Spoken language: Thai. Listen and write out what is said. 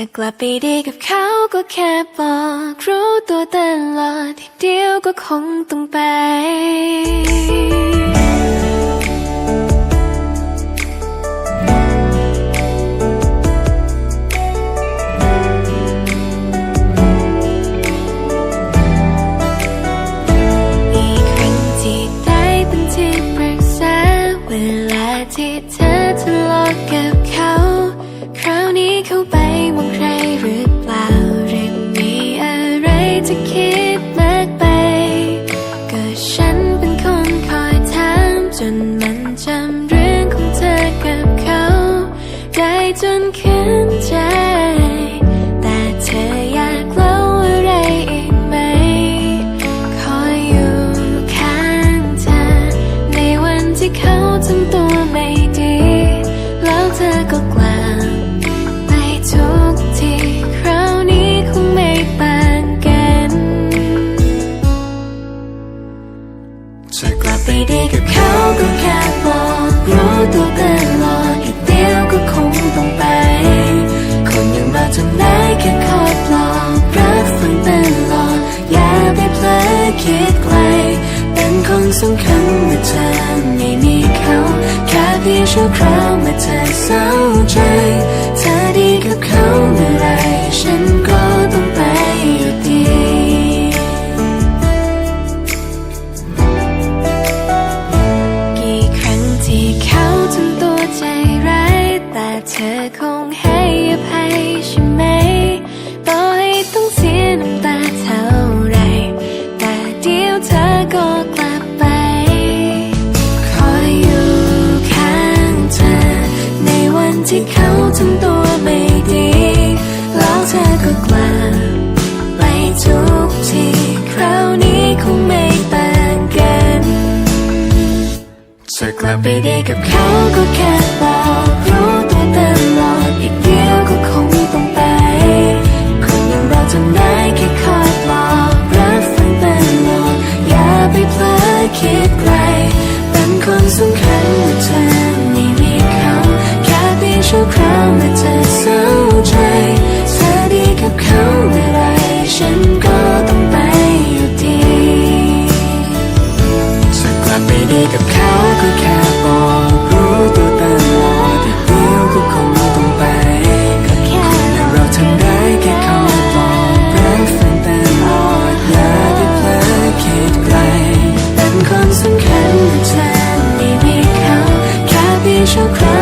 จะกลับไปดีกับเขาก็แค่บอกรู้ตัวตลอดทีเดียวก็คงต้องไปอีกครั้งที่ได้เป็นที่ปรึกษาเวลาที่เธอ เขาไปมองใครหรือเปล่าหรือมีอะไรจะคิดมากไป ก็ฉันเป็นคนคอยถามจนมันจำเรื่องของเธอกับเขา ได้จนขึ้นใจ จะกลับไปดีกับเขาก็แค่บอกรู้ตัวตลอดอีกเดียวก็คงต้องไป คนอย่างเราทำได้แค่คอยปลอบรักฝันตลอดอย่าไปเพลอคิดไกล เป็นคนสำคัญเมื่อเธอไม่มีเขาแค่เพียงชั่วคราวเมื่อเธอเศร้าใจเธอดีกับเขา อคงให้อภัยใช่ไหมต่อให้ต้องเสียน้ำตาเท่าไรแต่เดี๋ยวเธอก็กลับไป คอยอยู่ข้างเธอ ในวันที่เขาทำตัวไม่ดี แล้วเธอก็กลับไปทุกทีคราวนี้คงไม่ต่างกันจะกลับไปดีกับเขาก็แค่บอก ชั่วคราวเมื่อเธอเศร้าใจเธอดีกับเขาเมื่อไรฉันก็ต้องไปอยู่ดีจะกลับไปดีกับเขาก็แค่บอกรู้ตัวตลอดแต่เดียวก็คงต้องไปก็แค่เราทำได้แค่คอยบอกรักฝันตลอดอย่าไปเพลอคิดไกลเป็นคนสำคัญเมื่เธอไม่มีเขาแค่เพียงชั่วคราว